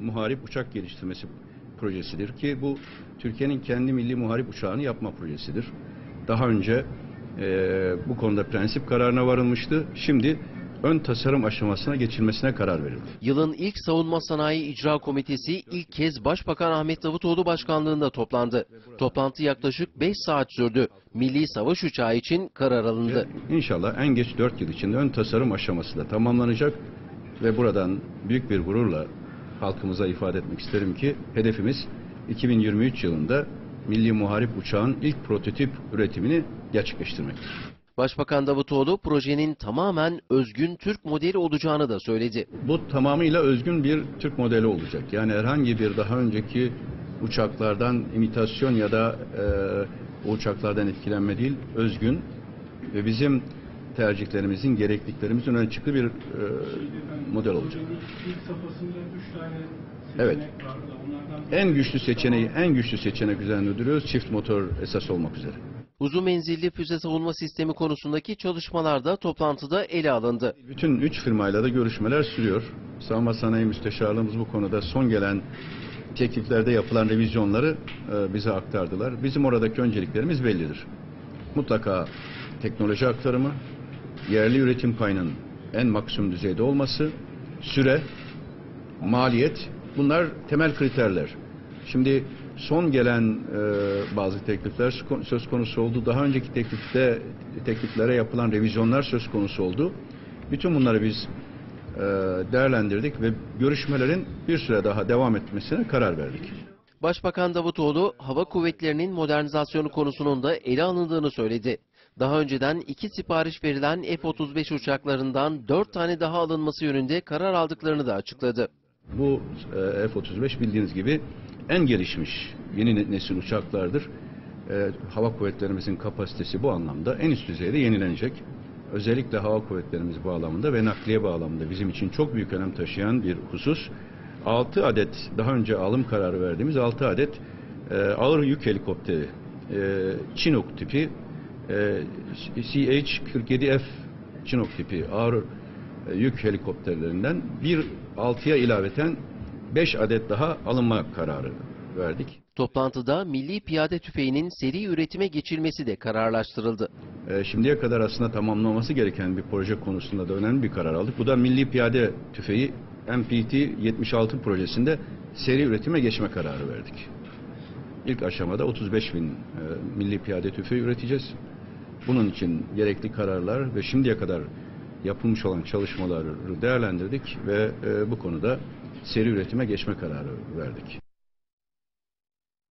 muharip uçak geliştirmesi projesidir ki bu Türkiye'nin kendi milli muharip uçağını yapma projesidir. Daha önce e, bu konuda prensip kararına varılmıştı. Şimdi ön tasarım aşamasına geçilmesine karar verildi. Yılın ilk Savunma Sanayi İcra Komitesi ilk kez Başbakan Ahmet Davutoğlu başkanlığında toplandı. Toplantı yaklaşık 5 saat sürdü. Milli savaş uçağı için karar alındı. İnşallah en geç 4 yıl içinde ön tasarım aşaması da tamamlanacak ve buradan büyük bir gururla halkımıza ifade etmek isterim ki hedefimiz 2023 yılında milli muharip uçağın ilk prototip üretimini gerçekleştirmektir. Başbakan Davutoğlu projenin tamamen özgün Türk modeli olacağını da söyledi. Bu tamamıyla özgün bir Türk modeli olacak. Yani herhangi bir daha önceki uçaklardan imitasyon ya da e, o uçaklardan etkilenme değil, özgün ve bizim tercihlerimizin, gerekliliklerimizin öne çıktığı bir e, model olacak. Evet. seçenek vardı. Onlardan En güçlü seçeneği, en güçlü seçenek üzerinde duruyoruz. Çift motor esas olmak üzere. Uzun menzilli füze savunma sistemi konusundaki çalışmalar da toplantıda ele alındı. Bütün üç firmayla da görüşmeler sürüyor. Savunma Sanayi Müsteşarlığımız bu konuda son gelen tekliflerde yapılan revizyonları e, bize aktardılar. Bizim oradaki önceliklerimiz bellidir. Mutlaka teknoloji aktarımı, yerli üretim payının en maksimum düzeyde olması, süre, maliyet bunlar temel kriterler. Şimdi son gelen e, bazı teklifler söz konusu oldu. Daha önceki teklifte tekliflere yapılan revizyonlar söz konusu oldu. Bütün bunları biz e, değerlendirdik ve görüşmelerin bir süre daha devam etmesine karar verdik. Başbakan Davutoğlu, hava kuvvetlerinin modernizasyonu konusunun da ele alındığını söyledi. Daha önceden iki sipariş verilen F-35 uçaklarından dört tane daha alınması yönünde karar aldıklarını da açıkladı. Bu e, F-35 bildiğiniz gibi en gelişmiş yeni ne- nesil uçaklardır. E, hava kuvvetlerimizin kapasitesi bu anlamda en üst düzeyde yenilenecek. Özellikle hava kuvvetlerimiz bağlamında ve nakliye bağlamında bizim için çok büyük önem taşıyan bir husus. 6 adet daha önce alım kararı verdiğimiz 6 adet e, ağır yük helikopteri e, Chinook tipi CH-47F Chinook tipi ağır e, yük helikopterlerinden bir 6'ya ilaveten 5 adet daha alınma kararı verdik. Toplantıda milli piyade tüfeğinin seri üretime geçilmesi de kararlaştırıldı. E, şimdiye kadar aslında tamamlaması gereken bir proje konusunda da önemli bir karar aldık. Bu da Milli Piyade Tüfeği MPT 76 projesinde seri üretime geçme kararı verdik. İlk aşamada 35 bin e, milli piyade tüfeği üreteceğiz. Bunun için gerekli kararlar ve şimdiye kadar yapılmış olan çalışmaları değerlendirdik ve e, bu konuda seri üretime geçme kararı verdik.